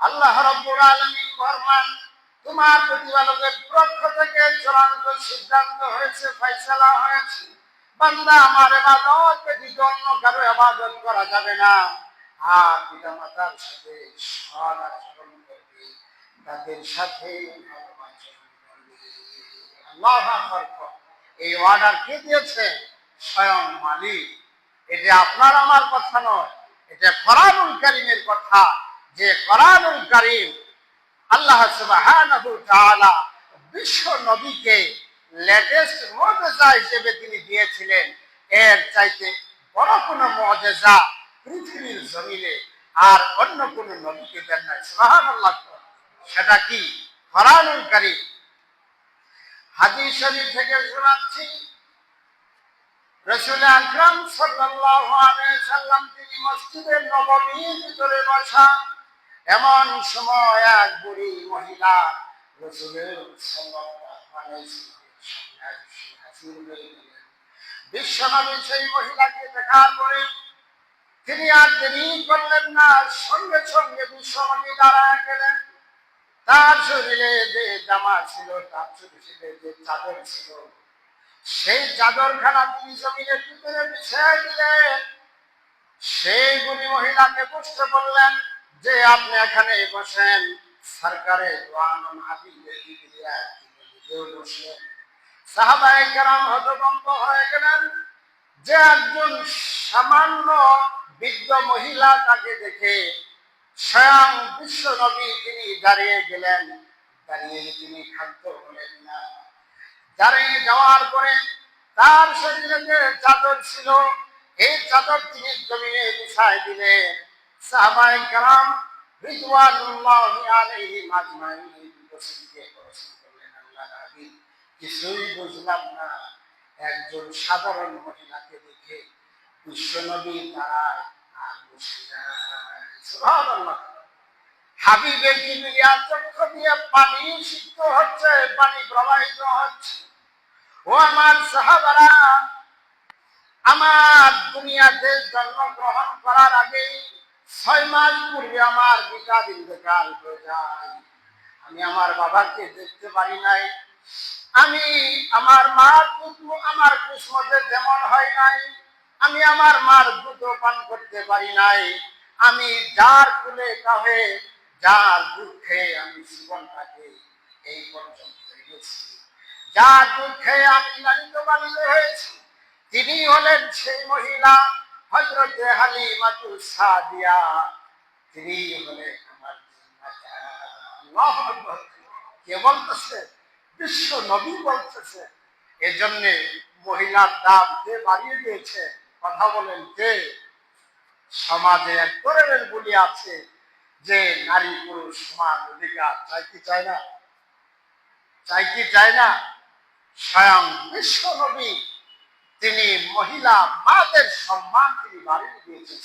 আল্লাহ রব্বুল আলামিন ফরমান তোমার প্রতিপালকের পক্ষ থেকে চূড়ান্ত সিদ্ধান্ত হয়েছে, ফয়সালা হয়েছে। বান্দা আমার ইবাদত ব্যতীত অন্য কারও ইবাদত করা যাবে না। আর পিতা মাতার সাথে সৎ আচরণ করবে, তাদের সাথে এই অর্ডার কে দিয়েছে? স্বয়ং মালিক। এটা আপনার আমার কথা নয়, এটা কোরআনুল কারীমের কথা। যে কোরআনুল কারীম আল্লাহ বিশ্ব নবীকে লেটেস্ট মুজিজা হিসেবে তিনি দিয়েছিলেন। এর চাইতে বড় কোনো মুজিজা পৃথিবীর জমিনে আর অন্য কোন নবীকে দেন নাই। সুবহানাল্লাহ, সেটা কি? কোরআনুল কারীম। হাদিস থেকে শোনাচ্ছি। রসুল সাল্লাম তিনি মসজিদের নববীর ভিতরে বসা এমন সময় এক বুড়ি মহিলা রসুলের গেলেন বিশ্বনবী সেই মহিলাকে দেখার পরে তিনি আর দেরি করলেন না, সঙ্গে সঙ্গে বিশ্বনবী দাঁড়ায় গেলেন। তার শরীরে যে জামা ছিল, তার শরীরে যে চাদর ছিল, সেই চাদরখানা তিনি জমিনের ভিতরে বিছিয়ে দিলেন। সেই গুণী মহিলাকে বুঝতে বললেন যে আপনি এখানে বসেন, সরকারে যে একজন সামান্য বৃদ্ধ মহিলা তাকে দেখে স্বয়ং বিশ্ব নবী তিনি দাঁড়িয়ে গেলেন। দাঁড়িয়ে তিনি খাদ্য হলেন না। দাঁড়িয়ে যাওয়ার পরে তার শরীরে যে চাদর ছিল, এই চাদর তিনি জমিনে বিছাই দিলেন। সাহাবায়ে কালাম রিদওয়ানুল্লাহি আলাইহিম আজমাইন উপস্থিত প্রশ্ন করলেন বুঝলাম না। একজন সাধারণ মহিলাকে দেখে বিশ্বনবী দাঁড়ায় আর বসে যায়। সুবহানাল্লাহ। দিয়ে পানি সিক্ত হচ্ছে, পানি প্রবাহিত হচ্ছে। ও আমার সাহাবারা, আমার দুনিয়াতে জন্মগ্রহণ করার আগে ছয় মাস পূর্বে আমার পিতা ইন্তেকাল হয়ে যায়। আমি আমার বাবাকে দেখতে পারি নাই। আমি আমার মার দুধ আমার কিসমতে যেমন হয় নাই। আমি আমার মার দুধ পান করতে পারি নাই। আমি যার কুলে কাহে যার দুঃখে আমি জীবনটাকে এই পর্যন্ত এনেছি। যার দুঃখে আমি লালিত পালিত হয়েছি তিনি হলেন সেই মহিলা। হজরতে হালিমাতুল সাদিয়া, তিনি হলেন আমার। কে বলতেছে? বিশ্ব নবী বলতেছে। এজন্যে মহিলার দাম কে বাড়িয়ে দিয়েছে? কথা বলেন কে? সমাজে এক ধরনের বলি আছে যে নারী পুরুষ সমান অধিকার চাই কি চায় না? চাই কি চায় না? স্বয়ং বিশ্ব নবী তিনি মহিলা মাদের সম্মান তিনি বাড়িয়ে দিয়েছেন।